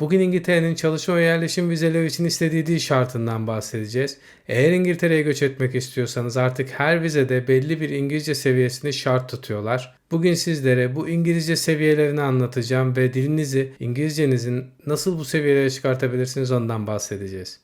Bugün İngiltere'nin çalışma ve yerleşim vizeleri için istediği dil şartından bahsedeceğiz. Eğer İngiltere'ye göç etmek istiyorsanız artık her vizede belli bir İngilizce seviyesini şart tutuyorlar. Bugün sizlere bu İngilizce seviyelerini anlatacağım ve dilinizi, İngilizcenizin nasıl bu seviyelere çıkartabilirsiniz ondan bahsedeceğiz.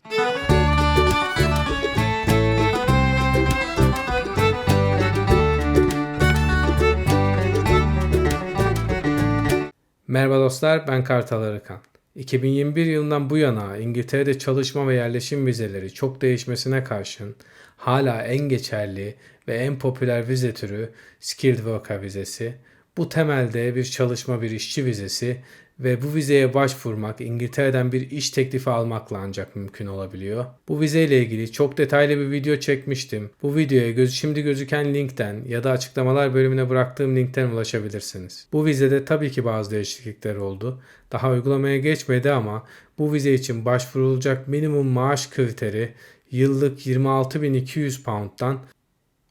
Merhaba dostlar, ben Kartal Arıkan. 2021 yılından bu yana İngiltere'de çalışma ve yerleşim vizeleri çok değişmesine karşın hala en geçerli ve en popüler vize türü Skilled Worker vizesi. Bu temelde bir çalışma bir işçi vizesi ve bu vizeye başvurmak İngiltere'den bir iş teklifi almakla ancak mümkün olabiliyor. Bu vizeyle ilgili çok detaylı bir video çekmiştim. Bu videoya göz, şimdi gözüken linkten ya da açıklamalar bölümüne bıraktığım linkten ulaşabilirsiniz. Bu vizede tabii ki bazı değişiklikler oldu. Daha uygulamaya geçmedi ama bu vize için başvurulacak minimum maaş kriteri yıllık 26.200 pound'dan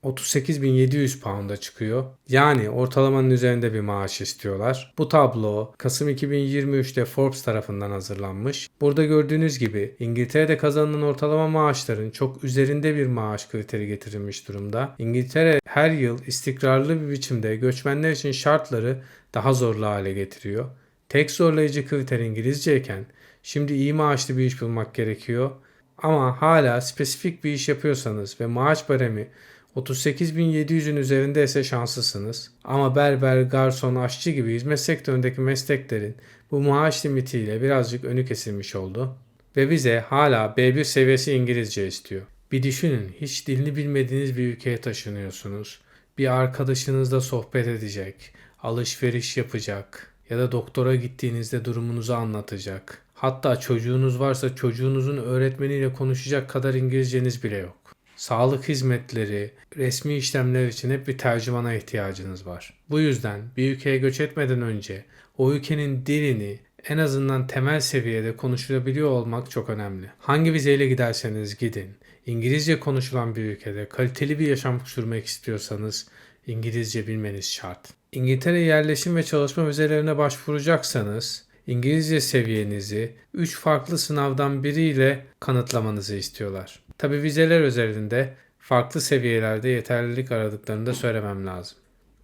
38.700 pound'a çıkıyor. Yani ortalamanın üzerinde bir maaş istiyorlar. Bu tablo Kasım 2023'te Forbes tarafından hazırlanmış. Burada gördüğünüz gibi İngiltere'de kazanılan ortalama maaşların çok üzerinde bir maaş kriteri getirilmiş durumda. İngiltere her yıl istikrarlı bir biçimde göçmenler için şartları daha zorlu hale getiriyor. Tek zorlayıcı kriter İngilizceyken şimdi iyi maaşlı bir iş bulmak gerekiyor. Ama hala spesifik bir iş yapıyorsanız ve maaş baremi 38.700'ün üzerinde ise şanslısınız. Ama berber, garson, aşçı gibi hizmet sektöründeki mesleklerin bu maaş limitiyle birazcık önü kesilmiş oldu. Ve bize hala B1 seviyesi İngilizce istiyor. Bir düşünün hiç dilini bilmediğiniz bir ülkeye taşınıyorsunuz. Bir arkadaşınızla sohbet edecek, alışveriş yapacak ya da doktora gittiğinizde durumunuzu anlatacak. Hatta çocuğunuz varsa çocuğunuzun öğretmeniyle konuşacak kadar İngilizceniz bile yok sağlık hizmetleri, resmi işlemler için hep bir tercümana ihtiyacınız var. Bu yüzden bir ülkeye göç etmeden önce o ülkenin dilini en azından temel seviyede konuşulabiliyor olmak çok önemli. Hangi vizeyle giderseniz gidin, İngilizce konuşulan bir ülkede kaliteli bir yaşam sürmek istiyorsanız İngilizce bilmeniz şart. İngiltere yerleşim ve çalışma vizelerine başvuracaksanız İngilizce seviyenizi 3 farklı sınavdan biriyle kanıtlamanızı istiyorlar. Tabi vizeler özelinde farklı seviyelerde yeterlilik aradıklarını da söylemem lazım.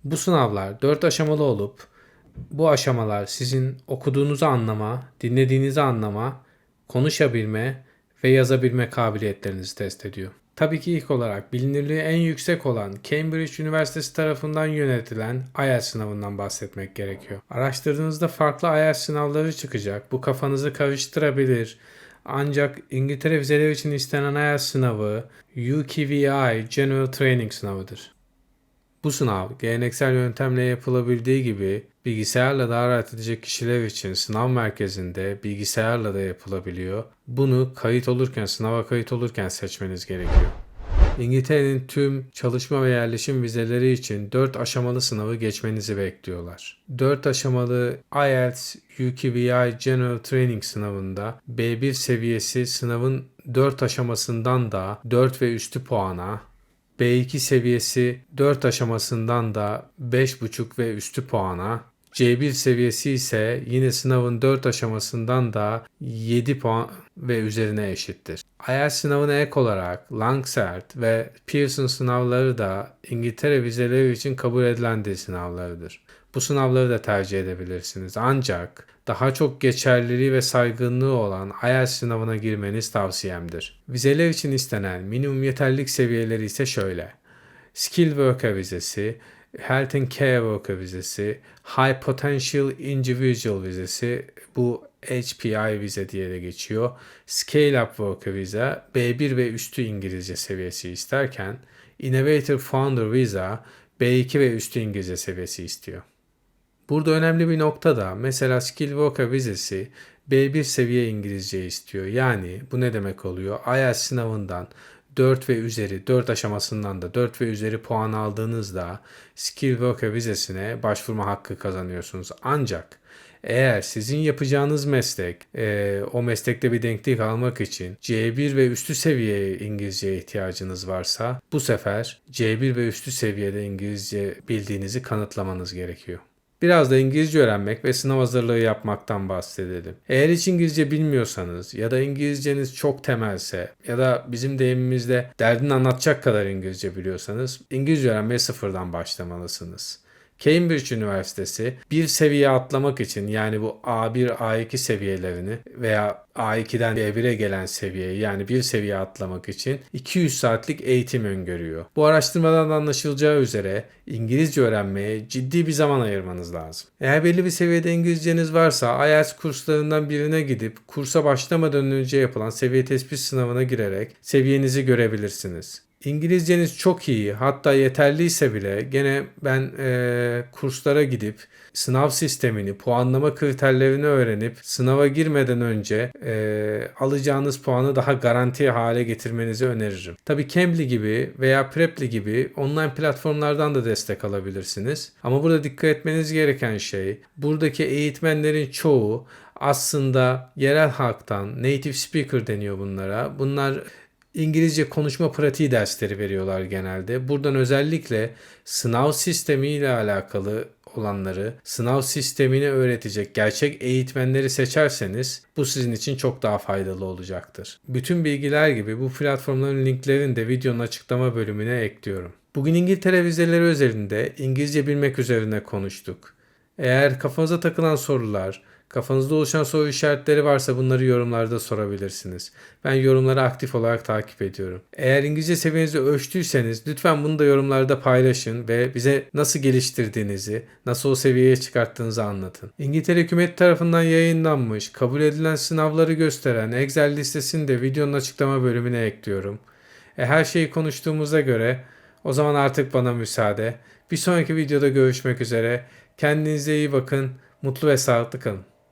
Bu sınavlar 4 aşamalı olup bu aşamalar sizin okuduğunuzu anlama, dinlediğinizi anlama, konuşabilme ve yazabilme kabiliyetlerinizi test ediyor. Tabii ki ilk olarak bilinirliği en yüksek olan Cambridge Üniversitesi tarafından yönetilen IELTS sınavından bahsetmek gerekiyor. Araştırdığınızda farklı IELTS sınavları çıkacak. Bu kafanızı karıştırabilir. Ancak İngiltere vizeleri için istenen IELTS sınavı UKVI General Training sınavıdır. Bu sınav geleneksel yöntemle yapılabildiği gibi bilgisayarla da rahat edecek kişiler için sınav merkezinde bilgisayarla da yapılabiliyor. Bunu kayıt olurken, sınava kayıt olurken seçmeniz gerekiyor. İngiltere'nin tüm çalışma ve yerleşim vizeleri için 4 aşamalı sınavı geçmenizi bekliyorlar. 4 aşamalı IELTS UKVI General Training sınavında B1 seviyesi sınavın 4 aşamasından da 4 ve üstü puana, B2 seviyesi 4 aşamasından da 5,5 ve üstü puana, C1 seviyesi ise yine sınavın 4 aşamasından da 7 puan ve üzerine eşittir. IELTS sınavına ek olarak Lancert ve Pearson sınavları da İngiltere vizeleri için kabul edilen dil sınavlarıdır. Bu sınavları da tercih edebilirsiniz. Ancak daha çok geçerliliği ve saygınlığı olan IELTS sınavına girmeniz tavsiyemdir. Vizeler için istenen minimum yeterlilik seviyeleri ise şöyle. Skill Worker vizesi, Health and Care Worker vizesi, High Potential Individual vizesi bu HPI vize diye de geçiyor. Scale Up Worker vize B1 ve üstü İngilizce seviyesi isterken Innovator Founder Visa B2 ve üstü İngilizce seviyesi istiyor. Burada önemli bir nokta da mesela Skill Worker vizesi B1 seviye İngilizce istiyor. Yani bu ne demek oluyor? IELTS sınavından 4 ve üzeri 4 aşamasından da 4 ve üzeri puan aldığınızda Skill Worker vizesine başvurma hakkı kazanıyorsunuz. Ancak eğer sizin yapacağınız meslek e, o meslekte bir denklik almak için C1 ve üstü seviye İngilizce ihtiyacınız varsa bu sefer C1 ve üstü seviyede İngilizce bildiğinizi kanıtlamanız gerekiyor. Biraz da İngilizce öğrenmek ve sınav hazırlığı yapmaktan bahsedelim. Eğer hiç İngilizce bilmiyorsanız ya da İngilizceniz çok temelse ya da bizim deyimimizde derdini anlatacak kadar İngilizce biliyorsanız İngilizce öğrenmeye sıfırdan başlamalısınız. Cambridge Üniversitesi bir seviye atlamak için yani bu A1, A2 seviyelerini veya A2'den B1'e gelen seviyeyi yani bir seviye atlamak için 200 saatlik eğitim öngörüyor. Bu araştırmadan da anlaşılacağı üzere İngilizce öğrenmeye ciddi bir zaman ayırmanız lazım. Eğer belli bir seviyede İngilizceniz varsa IELTS kurslarından birine gidip kursa başlamadan önce yapılan seviye tespit sınavına girerek seviyenizi görebilirsiniz. İngilizceniz çok iyi hatta yeterliyse bile gene ben e, kurslara gidip sınav sistemini, puanlama kriterlerini öğrenip sınava girmeden önce e, alacağınız puanı daha garanti hale getirmenizi öneririm. Tabii Cambly gibi veya Preply gibi online platformlardan da destek alabilirsiniz. Ama burada dikkat etmeniz gereken şey buradaki eğitmenlerin çoğu aslında yerel halktan, native speaker deniyor bunlara. Bunlar İngilizce konuşma pratiği dersleri veriyorlar genelde. Buradan özellikle sınav sistemiyle alakalı olanları, sınav sistemini öğretecek gerçek eğitmenleri seçerseniz bu sizin için çok daha faydalı olacaktır. Bütün bilgiler gibi bu platformların linklerini de videonun açıklama bölümüne ekliyorum. Bugün İngiltere vizeleri özelinde İngilizce bilmek üzerine konuştuk. Eğer kafanıza takılan sorular, Kafanızda oluşan soru işaretleri varsa bunları yorumlarda sorabilirsiniz. Ben yorumları aktif olarak takip ediyorum. Eğer İngilizce seviyenizi ölçtüyseniz lütfen bunu da yorumlarda paylaşın ve bize nasıl geliştirdiğinizi, nasıl o seviyeye çıkarttığınızı anlatın. İngiltere hükümet tarafından yayınlanmış, kabul edilen sınavları gösteren Excel listesini de videonun açıklama bölümüne ekliyorum. E, her şeyi konuştuğumuza göre o zaman artık bana müsaade. Bir sonraki videoda görüşmek üzere. Kendinize iyi bakın. Mutlu ve sağlıklı kalın.